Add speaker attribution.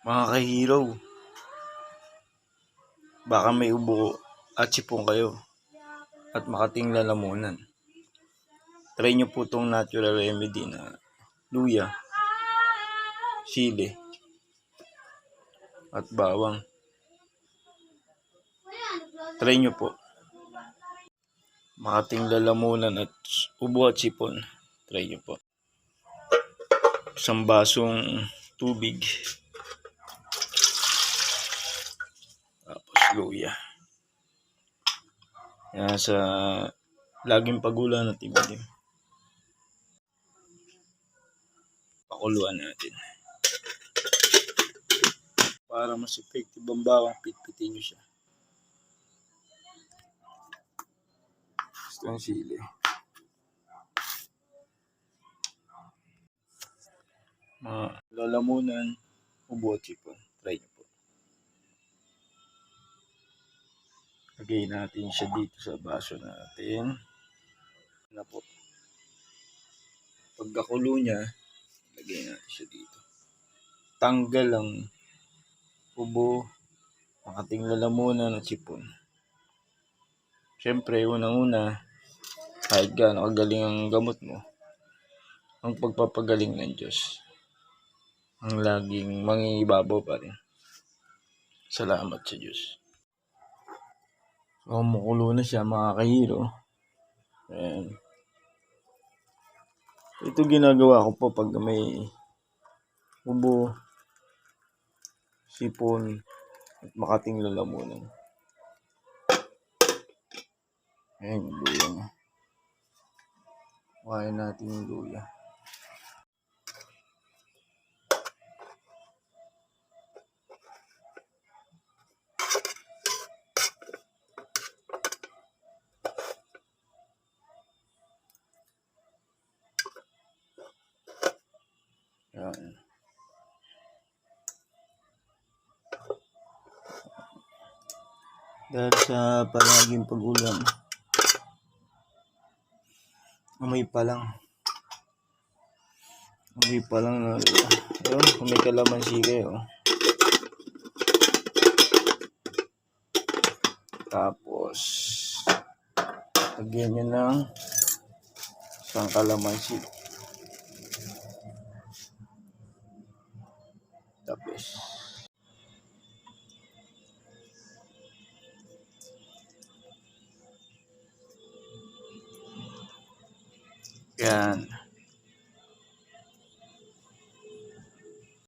Speaker 1: Mga kahiro, baka may ubo at sipon kayo at makating lalamunan. Try nyo po itong natural remedy na luya, sili, at bawang. Try nyo po. Makating lalamunan at ubo at sipon. Try nyo po. Isang basong tubig. Tapos luya. Yan sa laging pagulan at ibalim. Pakuluan natin. Para mas effective ang bawang, pitpitin nyo siya. Gusto ang sili. Mga lalamunan, ubo at sipon. Try nyo po. Lagay natin siya dito sa baso natin. Na po. Pagkakulo niya, lagay natin siya dito. Tanggal ang ubo, makating lalamunan at sipon. Siyempre, unang-una, kahit gaano kagaling ang gamot mo, ang pagpapagaling ng Diyos ang laging mangingibabaw pa rin. Salamat sa Diyos. Kumukulo na siya mga kahiro. Ayan. Ito ginagawa ko po pag may ubo, sipon, at makating lalamunan. Ayan luya niya. Kuhain natin yung luya. Dahil sa palaging pag-ulam, amoy pa lang. Amoy pa lang na, ayun, kung may kalamansi kayo. Tapos, lagyan nyo ng isang kalamansi. Yan.